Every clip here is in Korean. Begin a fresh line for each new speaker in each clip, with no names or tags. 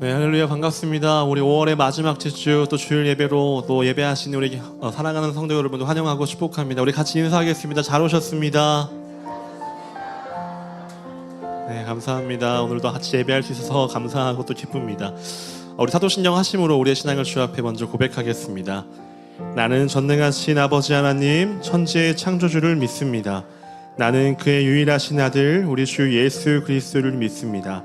네, 할렐루야 반갑습니다. 우리 5월의 마지막 주또 주일 예배로 또 예배하시는 우리 어, 사랑하는 성도 여러분들 환영하고 축복합니다. 우리 같이 인사하겠습니다. 잘 오셨습니다. 네, 감사합니다. 오늘도 같이 예배할 수 있어서 감사하고 또 기쁩니다. 어, 우리 사도신경 하심으로 우리의 신앙을 주 앞에 먼저 고백하겠습니다. 나는 전능하신 아버지 하나님 천지의 창조주를 믿습니다. 나는 그의 유일하신 아들 우리 주 예수 그리스도를 믿습니다.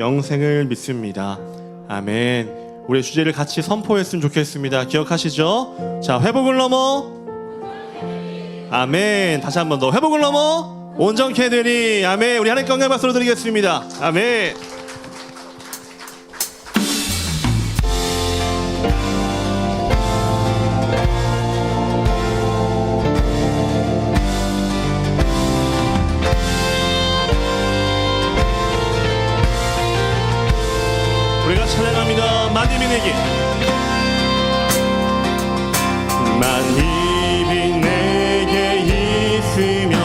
영생을 믿습니다. 아멘. 우리 주제를 같이 선포했으면 좋겠습니다. 기억하시죠? 자, 회복을 넘어 아멘. 다시 한번 더 회복을 넘어 온전케 되니 아멘. 우리 하나님 건강 박수로 드리겠습니다. 아멘. 만님이 만입이 내게 있으며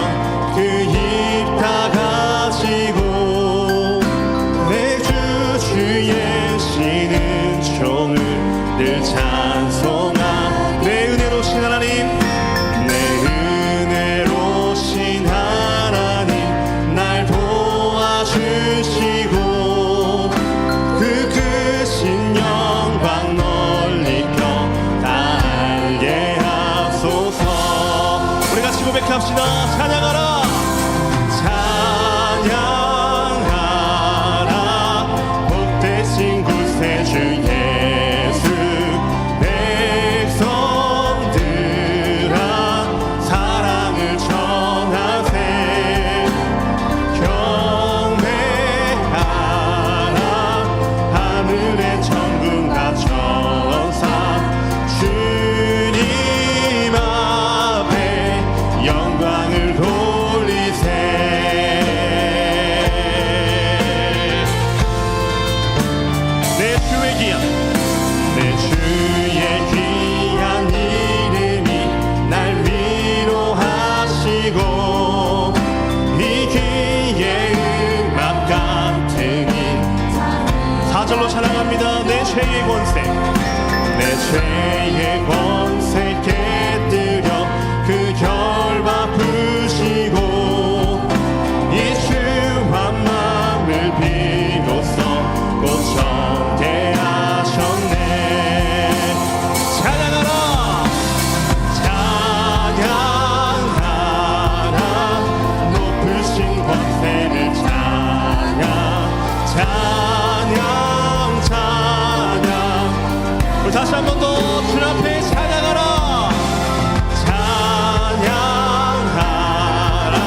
그입 다 가지고 내 주 주의 시는 종을 늘 찬송 죄의 권세 내 죄의 권세 더주 앞에 찬양하라. 찬양하라.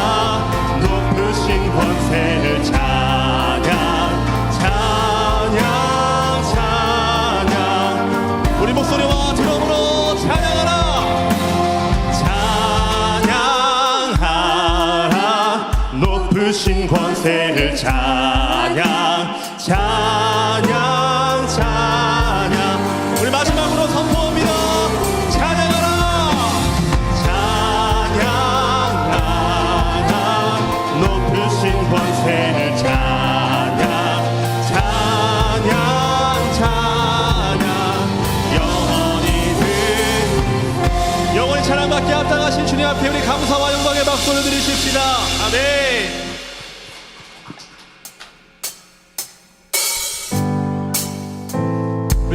높으신 권세를 찬양 찬양 찬양. 우리 목소리와 드럼으로 찬양하라. 찬양하라. 높으신 권세를 찬양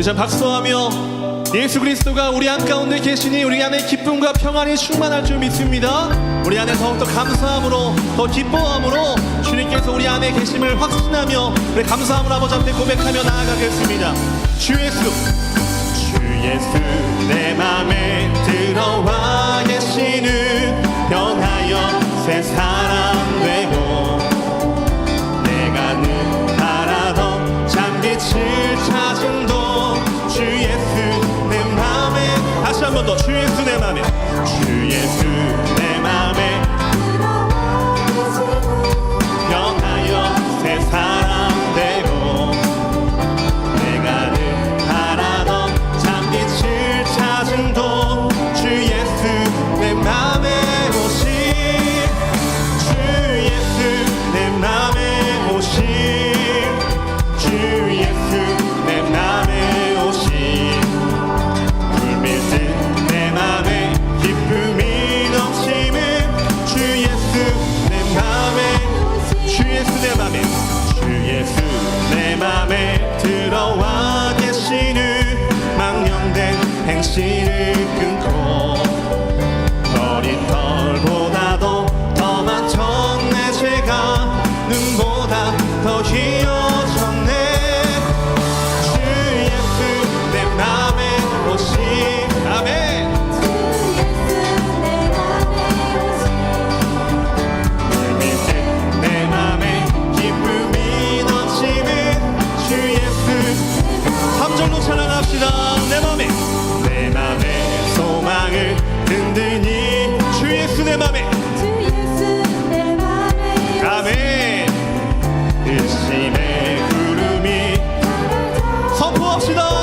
우리 참 박수하며 예수 그리스도가 우리 안 가운데 계시니 우리 안에 기쁨과 평안이 충만할 줄 믿습니다. 우리 안에 더욱더 감사함으로 더 기뻐함으로 주님께서 우리 안에 계심을 확신하며 우리 감사함을 아버지 앞에 고백하며 나아가겠습니다. 주 예수 주 예수 내 맘에 들어와 모든 보 기도합시다.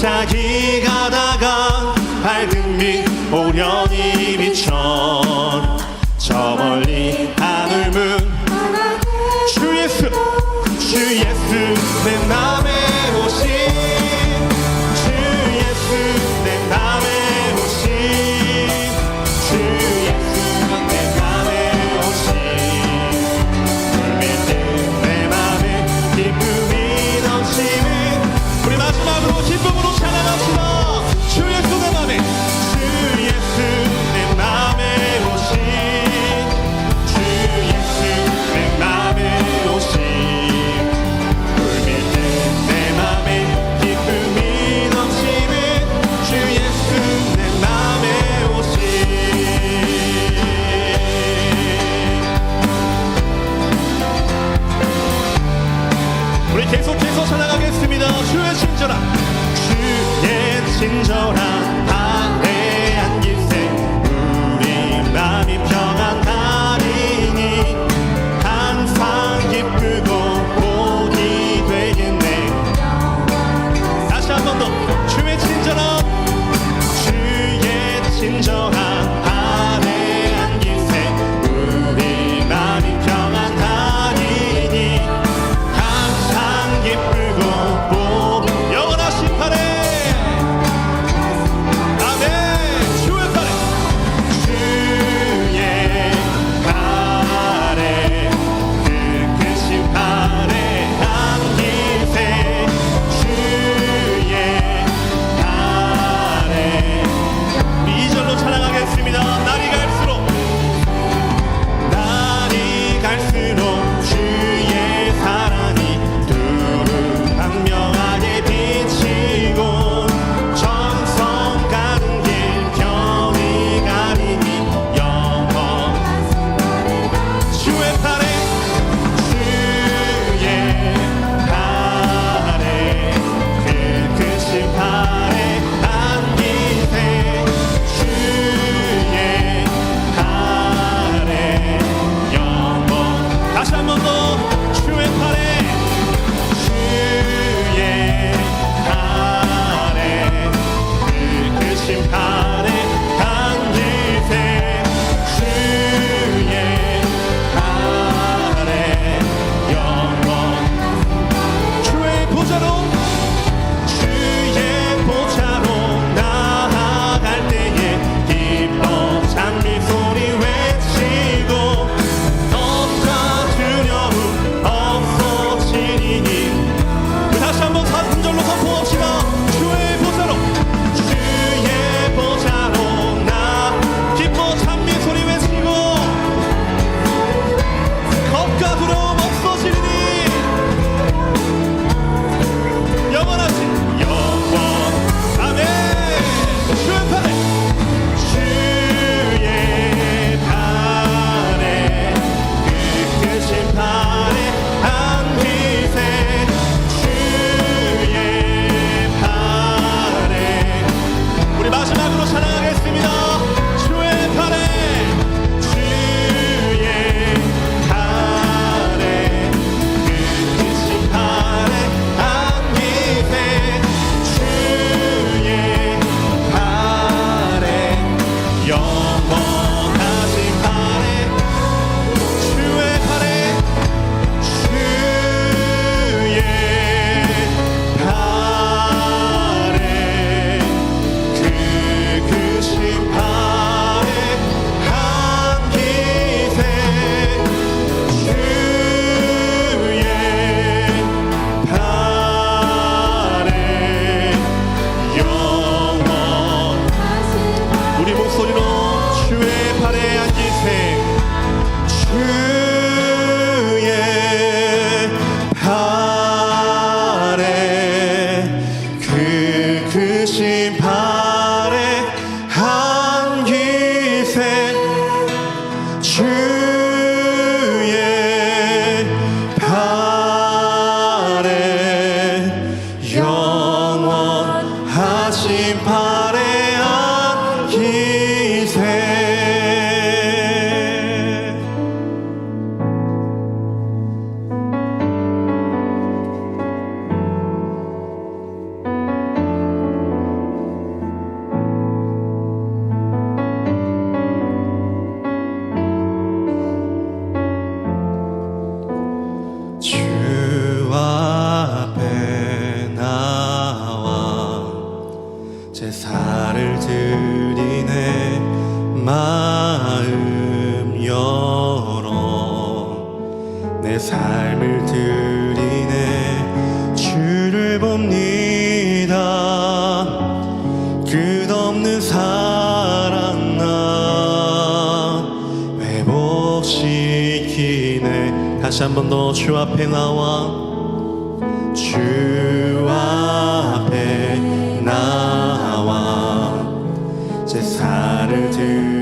자기 가다가 발등 빛 오려니 showdown. true. to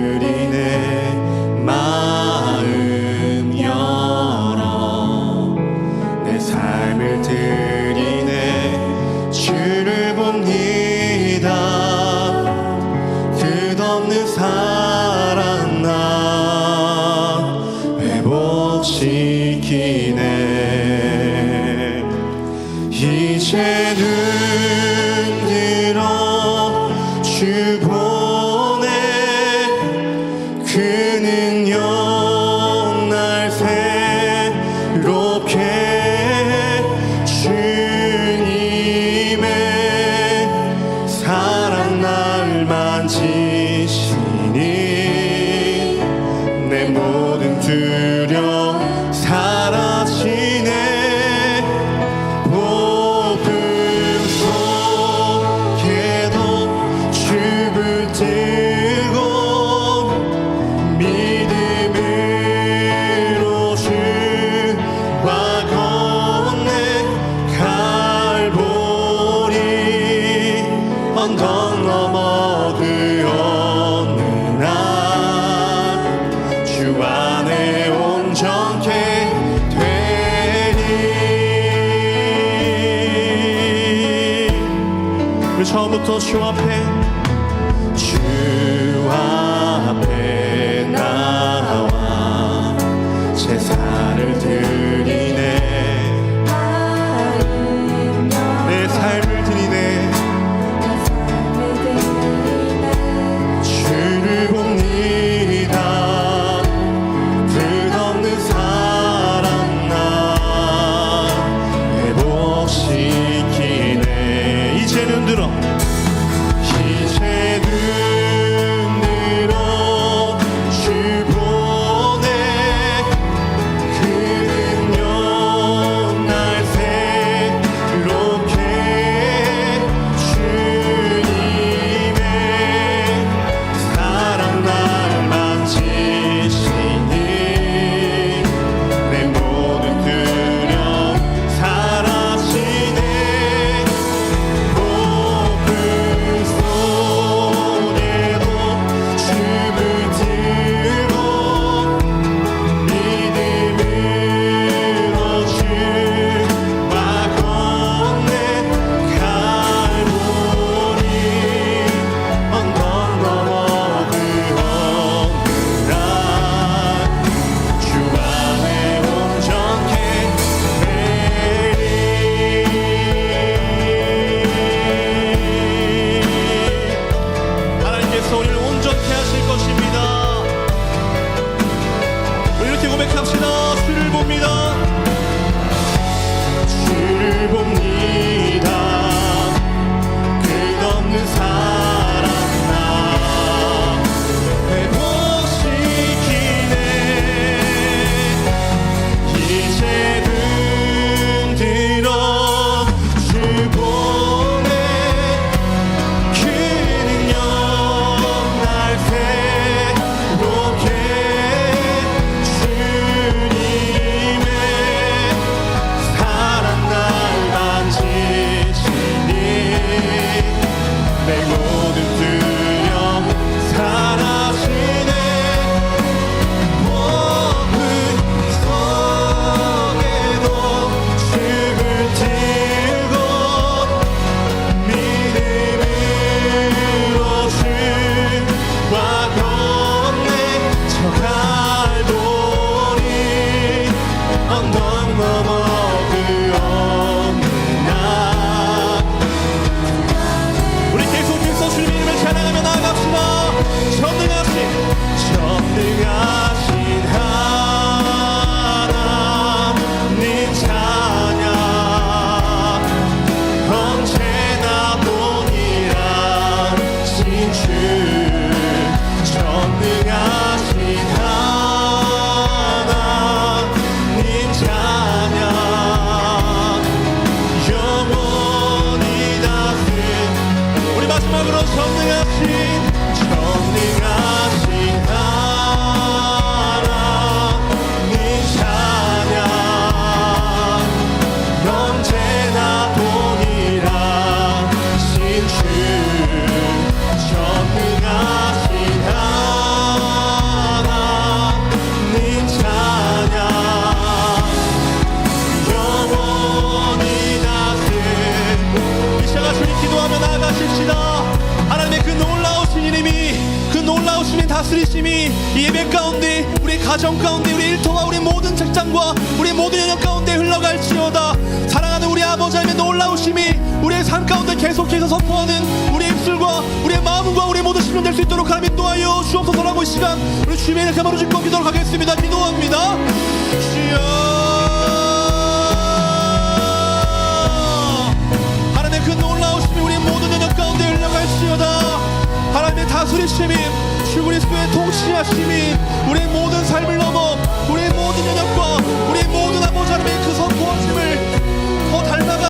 언덕 넘어 그 어느 날 주 안에 온전케 되니 우리 그 처음부터 주 앞에 마지막으로 전능하신 다스리심이 이 예배 가운데 우리 가정 가운데 우리 일터와 우리 모든 책장과 우리 모든 영역 가운데 흘러갈지어다. 사랑하는 우리 아버지 하나님의 놀라우심이 우리의 삶 가운데 계속해서 선포하는 우리 입술과 우리의 마음과 우리 모든 심령 될수 있도록 하나님 인도하여 주옵소서라고 이 시간 우리 주님의 이렇게 바로 짓고 기도록 하겠습니다. 기도합니다. 주여. 하나님의 그 놀라우심이 우리 모든 영역 가운데 흘러갈지어다 하나님의 다스리심이 주 그리스도의 통치하심이 우리의 모든 삶을 넘어 우리의 모든 영역과 우리의 모든 아버지 하나님의 그 선포하심을 더 닮아가